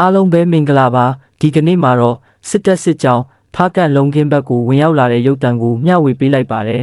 အားလုံးပဲမင်္ဂလာပါဒီကနေ့မှာတော့စစ်တပ်စစ်ကြောင်းဖားကန့်လုံခင်းဘက်ကိုဝင်ရောက်လာတဲ့ရုပ်တံကိုမျှဝေပေးလိုက်ပါတယ်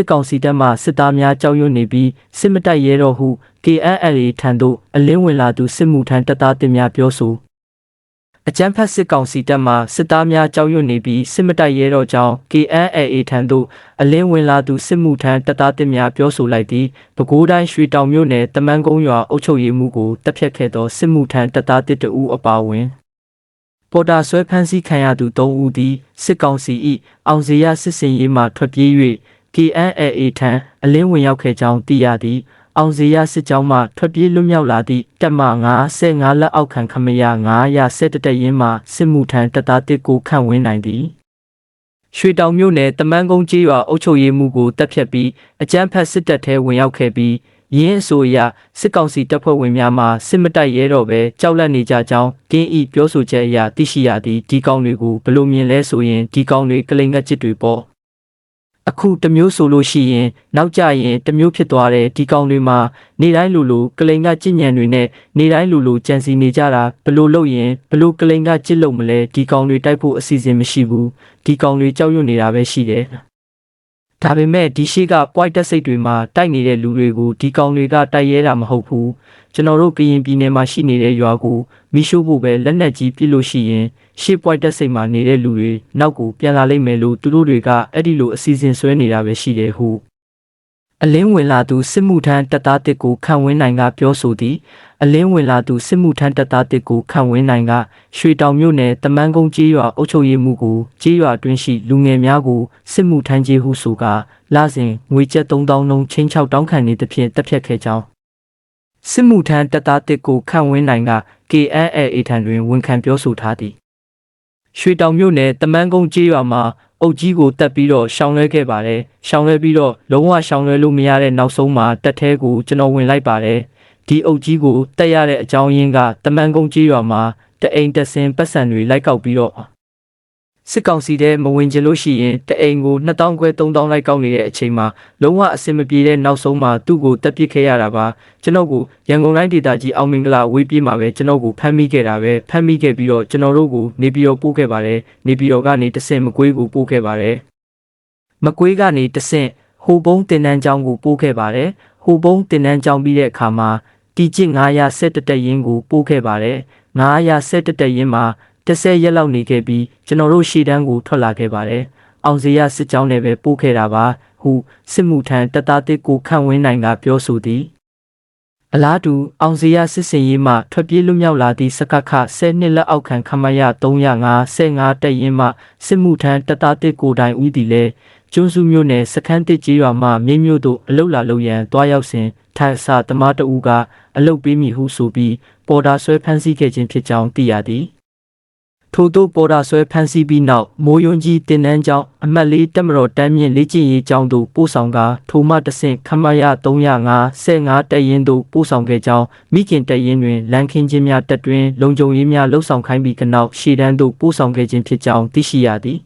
စစ်ကောင်စီတပ်မှစစ်သားများကြောက်ရွံ့နေပြီးစစ်မတိုက်ရဲတော့ဟု KNLA ထံသို့အလင်းဝင်လာသူစစ်မှုထမ်းတပ်သားတင်များပြောဆိုအကြမ်းဖက်စစ်ကောင်စီတပ်မှစစ်သားများကြောက်ရွံ့နေပြီးစစ်မတိုက်ရဲတော့ကြောင်း KNLA ထံသို့အလင်းဝင်လာသူစစ်မှုထမ်းတပ်သားတင်များပြောဆိုလိုက်ပြီးပဲခူးတိုင်းရွှေတောင်မြို့နယ်တမန်ကုန်းရွာအုပ်ချုပ်ရေးမှူးကိုတပ်ဖြတ်ခဲ့သောစစ်မှုထမ်းတပ်သားတစ်တဦးအပါအဝင်ပေါ်တာဆွဲဖမ်းဆီးခံရသူ၃ဦးသည်စစ်ကောင်စီ၏အောင်စရာစစ်စင်ရေးမှထွက်ပြေး၍ KNLA ထံအလင်းဝင်ရောက်ခဲ့ကြောင်းသိရသည်အောင်စရာစစ်ကြောင်းမှထွက်ပြေးလွတ်မြောက်လာသည့်တပ်မ95လက်အောက်ခံခမရ911တက်ရင်မှစစ်မှုထမ်းတပ်သားတစ်ကိုခန့်ဝန်းနိုင်သည်ရွှေတောင်မြို့နယ်တမန်ကုန်းကျေးရွာအုပ်ချုပ်ရေးမှူးကိုတပ်ဖြတ်ပြီးအကြမ်းဖက်စစ်တပ်ထဲဝင်ရောက်ခဲ့ပြီးရင်းအဆိုအရစစ်ကောင်စီတပ်ဖွဲ့ဝင်များမှစစ်မတိုက်ရဲတော့ပဲကြောက်လန့်နေကြကြောင်းကင်းဤပြောဆိုချက်အရသိရှိရသည့်ဒီကောင်တွေကိုဘယ်လိုမြင်လဲဆိုရင်ဒီကောင်တွေကလိန်ငတ်ချစ်တွေပေါ့ အခုတစ်မျိုးဆိုလို့ရှိရင် နောက်ကြရင်တစ်မျိုးဖြစ်သွားတယ်ဒီကောင်တွေမှာနေတိုင်းလူလူကလိန်ကကြည်ညံတွေနဲ့နေတိုင်းလူလူကြံစီနေကြတာဘယ်လိုလုပ်ရင်ဘယ်လိုကလိန်ကကြစ်လို့မလဲဒီကောင်တွေတိုက်ဖို့အစီအစဉ်မရှိဘူးဒီကောင်တွေကြောက်ရွံ့နေတာပဲရှိတယ် ဒါပေမဲ့ဒီရှိက point တက်စိတ်တွေမှာတိုက်နေတဲ့လူတွေကိုဒီကောင်တွေကတိုက်ရဲတာမဟုတ်ဘူးကျွန်တော်တို့ကရင်ပြည်နယ်မှာရှိနေတဲ့ရွာကိုမိရှို့ဖို့ပဲလက်နက်ကြီးပစ်လို့ရှိရင်ရှေ့ point တက်စိတ်မှာနေတဲ့လူတွေနောက်ကိုပြန်လာလိမ့်မယ်လို့သူတို့တွေကအဲ့ဒီလိုအစီအစဉ်ဆွဲနေတာပဲရှိတယ်ဟု အလင်းဝင်လာသူစစ်မှုထမ်းတပ်သားတစ်ကိုခံဝင်းနိုင်ကပြောဆိုသည်အလင်းဝင်လာသူစစ်မှုထမ်းတပ်သားတစ်ကိုခံဝင်းနိုင်ကရွှေတောင်မြို့နယ်တမန်ကုန်းကျေးရွာအုပ်ချုပ်ရေးမှူးကိုကျေးရွာတွင်းရှိလူငယ်များကိုစစ်မှုထမ်းကျေးဟုဆိုကာလာစဉ်ငွေကျပ်3000လုံးချင်းချောက်တောင်းခံနေသဖြင့်တပ်ဖြတ်ခဲ့ကြောင်းစစ်မှုထမ်းတပ်သားတစ်ကိုခံဝင်းနိုင်က KNLA ထံတွင်ဝန်ခံပြောဆိုထားသည်ရွှေတောင်မြို့နယ်တမန်ကုန်းကျေးရွာမှာ အုတ်ကြီးကိုတက်ပြီးတော့ရှောင်းလွဲခဲ့ပါတယ်။ရှောင်းလွဲပြီးတော့လုံးဝရှောင်းလွဲလို့မရတဲ့နောက်ဆုံးမှာတက်သေးကိုကျွန်တော်ဝင်လိုက်ပါတယ်။ဒီအုတ်ကြီးကိုတက်ရတဲ့အကြောင်းရင်းကတမန်ကုန်းကျေးရွာမှာတအိမ်တက်စင်ပတ်စံတွေလိုက်ကောက်ပြီးတော့ စစ်ကောင်စီတဲ့မဝင်ကြလို့ရှိရင်တအိမ်ကို2000ခွဲ3000လိုက်ကောက်နေတဲ့အချိန်မှာလုံးဝအဆင်မပြေတဲ့နောက်ဆုံးမှာသူ့ကိုတက်ပစ်ခဲ့ရတာပါကျွန်တော်ကိုရန်ကုန်တိုင်းဒေသကြီးအောင်မင်္ဂလာဝေးပြေးမှာပဲကျွန်တော်ကိုဖမ်းမိခဲ့တာပဲဖမ်းမိခဲ့ပြီးတော့ကျွန်တော်တို့ကိုနေပြည်တော်ပို့ခဲ့ပါတယ်နေပြည်တော်ကနေတဆင့်မကွေးကိုပို့ခဲ့ပါတယ်မကွေးကနေတဆင့်ဟိုဘုံတင်နန်းကျောင်းကိုပို့ခဲ့ပါတယ်ဟိုဘုံတင်နန်းကျောင်းပြီးတဲ့အခါမှာတီကျစ်911တက်ရင်ကိုပို့ခဲ့ပါတယ်911တက်ရင်မှာ 30ရက်လောက်နေခဲ့ပြီးကျွန်တော်တို့ရှေ့တန်းကိုထွက်လာခဲ့ပါတယ်။အောင်စရစစ်ကြောင်းလည်းပဲပို့ခဲ့တာပါဟုစစ်မှုထမ်းတပ်သားတစ်ကိုခန့်ဝင်းနိုင်ကပြောဆိုသည်။အလားတူအောင်စရစစ်စင်ရေးမှထွက်ပြေးလွတ်မြောက်လာသည့်စကခ10နှစ်လက်အောက်ခံခမရ305တက်ရင်မှစစ်မှုထမ်းတပ်သားတစ်ကိုတိုင်ဦးသည်လည်းကျွန်းစုမြို့နယ်စခန်းတစ်ကြီးရွာမှမြင်းမြို့သို့အလုတ်လာလို့ရန်တွားရောက်စဉ်ထိုင်အစာသမားတဦးကအလုတ်ပေးမိဟုဆိုပြီးပေါ်တာဆွဲဖမ်းဆီးခဲ့ခြင်းဖြစ်ကြောင်းသိရသည်။ ထို့သို့ပေါ်တာဆွဲဖမ်းဆီးပြီးနောက်မိုးယွန်းကြီးတင်နန်းကျောင်းအမှတ်လေးတက်မတော်တမ်းမြင့်လေ့ကျင့်ရေးကျောင်းသို့ပို့ဆောင်ကာထိုမှတဆင့်ခမရ305 15တက်ရင်သို့ပို့ဆောင်ခဲ့ကြောင်းမိခင်တက်ရင်တွင်လမ်းခင်းခြင်းများတက်တွင်လုံခြုံရေးများလှုပ်ဆောင်ခိုင်းပြီးကနောက်ရှေ့တန်းသို့ပို့ဆောင်ခဲ့ခြင်းဖြစ်ကြောင်းသိရှိရသည်